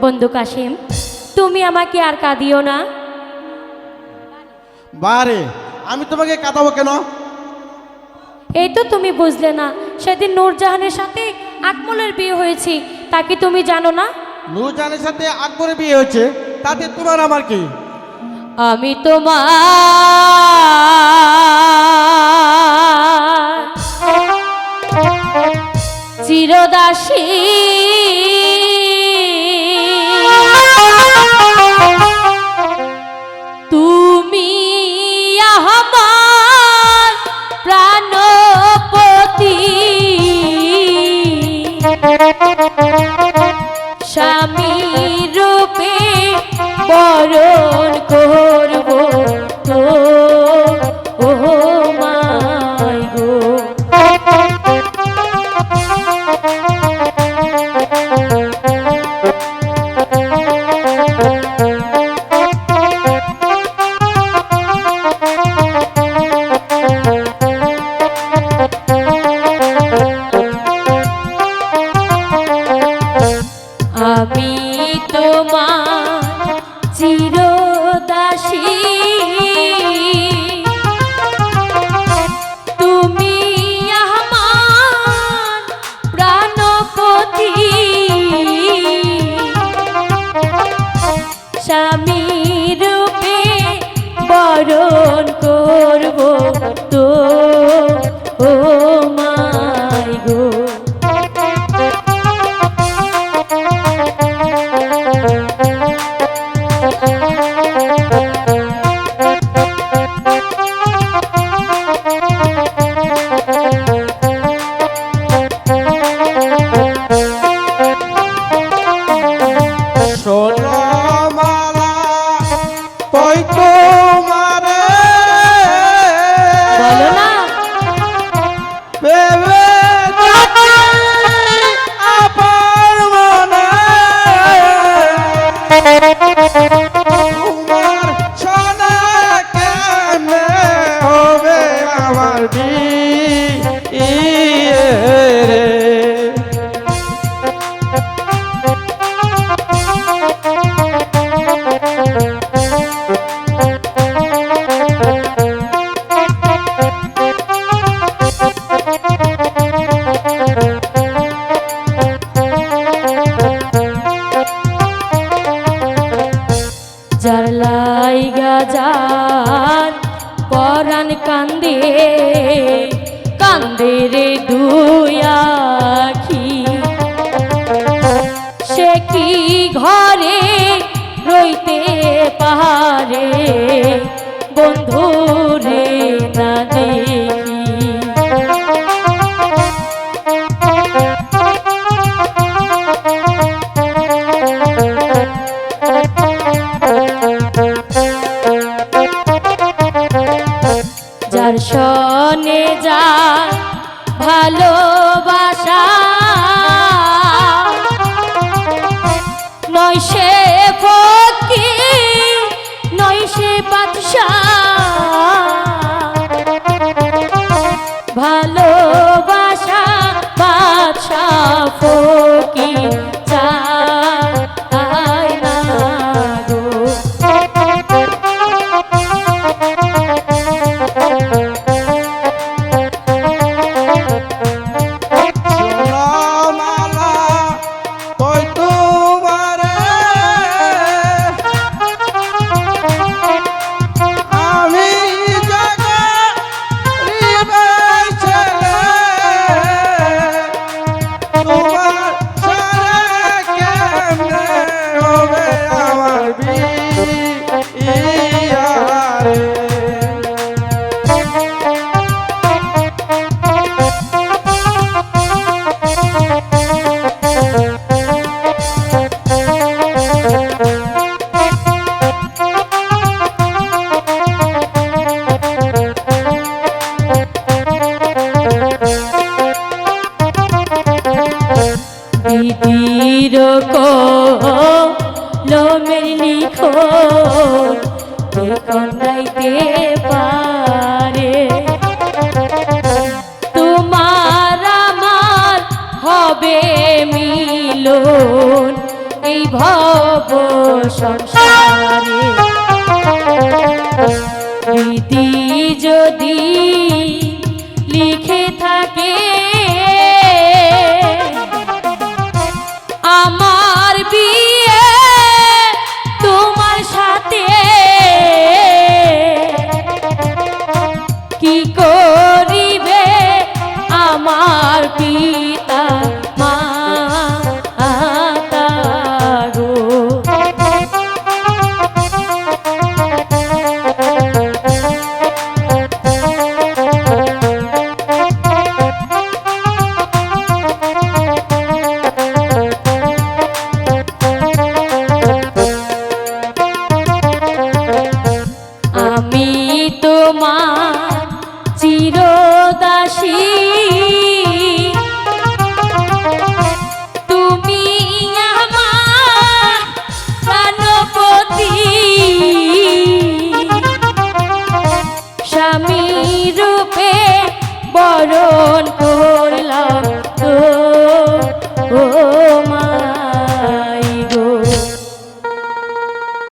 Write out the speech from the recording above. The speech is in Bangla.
বন্ধু কাশিম তুমি আমাকে আর কাঁদিও না। বারে আমি তোমাকে কাঁদাবো কেন? এই তো তুমি বুঝলে না সেদিন নূরজাহানের সাথে আকমলের বিয়ে হয়েছে তাকে তুমি জানো না? নূরজাহানের সাথে আকবরের বিয়ে হচ্ছে তাতে তোমার আমার কি? আমি তোমার চিরদাসী বরণ করব তোমার সোনা কেমনে হবে আমার যার পরাণ কান্দে কান্দে রে দুয়াখি সে কি ঘরে রইতে পাহাড়ে? বন্ধু যার যা যার চিরকো লোমের লিখো কোন গাইতে পারে? তোমার আমার হবে মিলন, এই ভব সংসারে। যদি লিখে থাকে স্বামী রূপে বরণ